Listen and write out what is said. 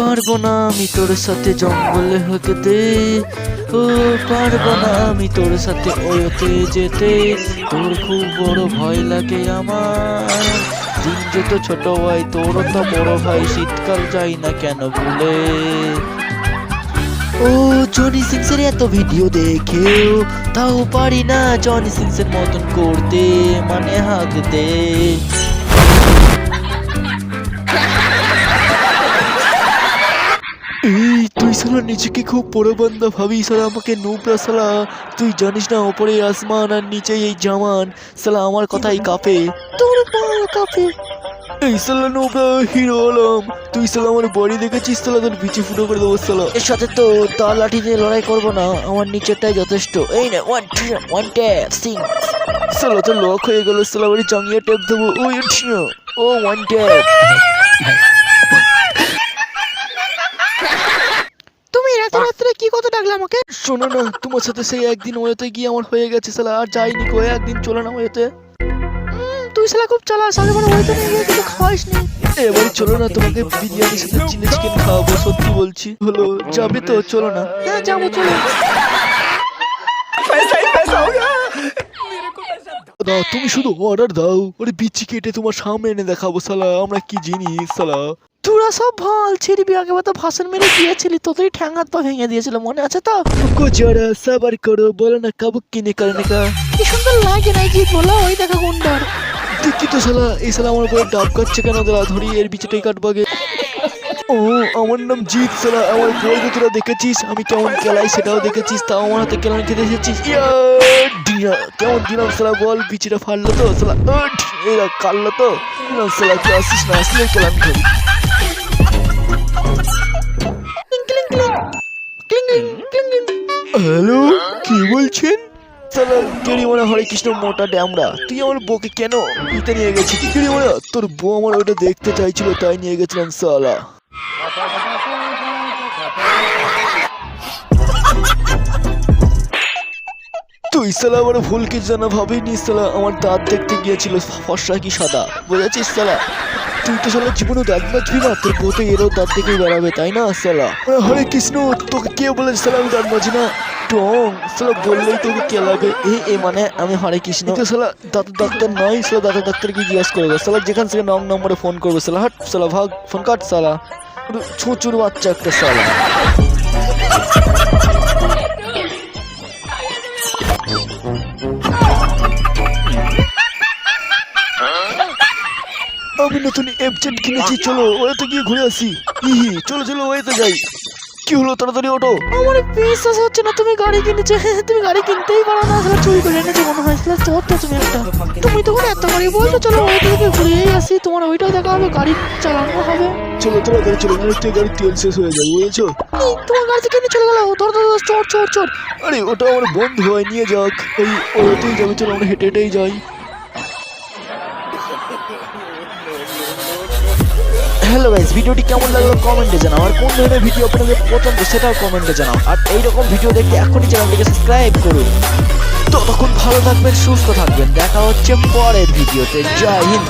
পারব না আমি তোর সাথে জঙ্গলে হতে। ও, পারব না আমি তোর সাথে ওতে যেতে। তোর খুব বড় ভয় লাগে আমার। দিন যত ছোট ভাই তোরও তো বড় ভাই শীতকাল যাই না কেন ভুলে। ও, জনি সিংসের এত ভিডিও দেখেও, তাও পারি না জনি সিংসের মতন করতে মানে হাঁকতে। তুই সালা নিজেকে খুব বান্দা ভাবি সালা আমাকে নুবরা সালা তুই জানিস না ওপরে আসমান আর নিচে এই জামান সালা আমার কথাই কাঁপে। তোর পাও কাঁপে। এই সালা নোবরা হিরো হলাম তুই সালা আমার বডি দেখেছিস সালা তোর বিচি ফুটো করে দেবো সালা। এর সাথে তো তার লাঠি দিয়ে লড়াই করব না আমার নিচেরটাই যথেষ্ট। এই না ওয়ান ওয়ান ট্যাপ সিং সালা তো লক হয়ে গেল সালা বাড়ি চাঙ্গিয়ে ট্যাপ দেবো ওই ও ওয়ান ট্যাপ কি কথা ডাকলে আমাকে? শোনো না তোমার সাথে সেই একদিন ওয়েতে গিয়ে আমার হয়ে গেছে সালা আর যাইনি কো একদিন চলে না ওয়েতে। তুই শালা খুব চালাস আগে বড় হয়তো নিয়ে গিয়ে কিছু খাওয়াইস নি। এবারে চলো না তোমাকে বিরিয়ানির সাথে চিলি চিকেন খাওয়াবো সত্যি বলছি। হলো যাবে তো চলো না। হ্যাঁ যাব চলো। দাও তুমি শুধু অর্ডার দাও। ওরে বিচি কেটে তোমার সামনে এনে দেখাবো সালা আমরা কি জিনিস সালা তোরা সব ভালো ছিড়বি আগে তো ভাষণ মেরে দিয়েছিলি তোদেরই ঠ্যাং হাত পা ভেঙে দিয়েছিল মনে আছে তো? কুকু জরা সাবার করো বলো না কাবুক কিনে কারণে কা কি সুন্দর লাগে না কি বলো ওই দেখা গুন্ডার। দেখি তো শালা এই শালা আমার উপরে ডাব কাটছে কেন? তোরা ধরি এর বিচটাই কাটবাগে ও আমার নাম জিৎ শালা আমার বইকে তোরা দেখেছিস? আমি কেমন খেলাই সেটাও দেখেছিস তাও আমার হাতে কেমন খেতে এসেছিস? ডিয়া কেমন দিলাম শালা বল বিচিটা ফাড়লো তো? শালা এরা কাটলো তো? শালা আসিস না আসলে কেলাম খেলি হ্যালো, কি বলছেন? হরে কৃষ্ণ, মোটা ড্যামরা, তুই আমার বউকে কেন ইতে নিয়ে তোর বউ আমার ওটা দেখতে তাই নিয়ে সালা সালা আমার ভুল কিছু জানা ভাবিনি সালা আমার দাঁত দেখতে গিয়েছিল, ফর্সা কি সাদা, বুঝেছিস সালা তুই তো সালা জীবনে দাঁত মাজবি না তোর বউ তো এরও দাঁত দেখেই বেড়াবে, তাই না সালা হরে কৃষ্ণ, তোকে কে বলেছে সালা আমি দাঁত মাজি না টং সালা বললেই তোকে কে লাগে? এ এ মানে আমি হরে কৃষ্ণ। তো সালা দাঁতের ডাক্তার নয় সালা দাঁতের ডাক্তারকে জিজ্ঞাসা করবে সালা যেখান থেকে নং নম্বরে ফোন করবে সালা হাট সালা ভাগ, ফোন কাট সালা ছুঁচুর বাচ্চা একটা সালা নতুন এফজেড কিনেছি চলো ওয়েতে গিয়ে ঘুরে আসি। হি হি চলো চলো ওয়েতে যাই। কি হলো তাড়াতাড়ি ওঠো। আমার বিশ্বাস হচ্ছে না তুমি গাড়ি কিনেছো। তুমি গাড়ি কিনতেই পারো না আসলে চুরি করে এনেছো মনে হয় আসলে চোর তো তুমি একটা। তুমি তখন এত গাড়ি বলছো চলো ওই থেকে ঘুরেই আসি তোমার ওইটাও দেখা হবে গাড়ি চালানো হবে। চলো তাড়াতাড়ি চলো নাহলে তুই গাড়ির তেল শেষ হয়ে যাবে বুঝেছ? তোমার গাড়ি থেকে চলে গেল ধর ধর, চোর চোর চোর আরে ওটা আমার বন্ধু হয় নিয়ে যাক। ওই ওতেই যাবে চলো আমরা হেঁটে হেঁটেই যাই। হ্যালো গাইজ ভিডিওটি কেমন লাগল কমেন্টে জানাও। আর কোন ধরনের ভিডিও আপনাদের পছন্দ, সেটাও কমেন্টে জানাও। আর এইরকম ভিডিও দেখতে এখনই চ্যানেলটিকে সাবস্ক্রাইব করুন। ততক্ষণ ভালো থাকবেন, সুস্থ থাকবেন। দেখা হচ্ছে পরের ভিডিওতে। জয় হিন্দ।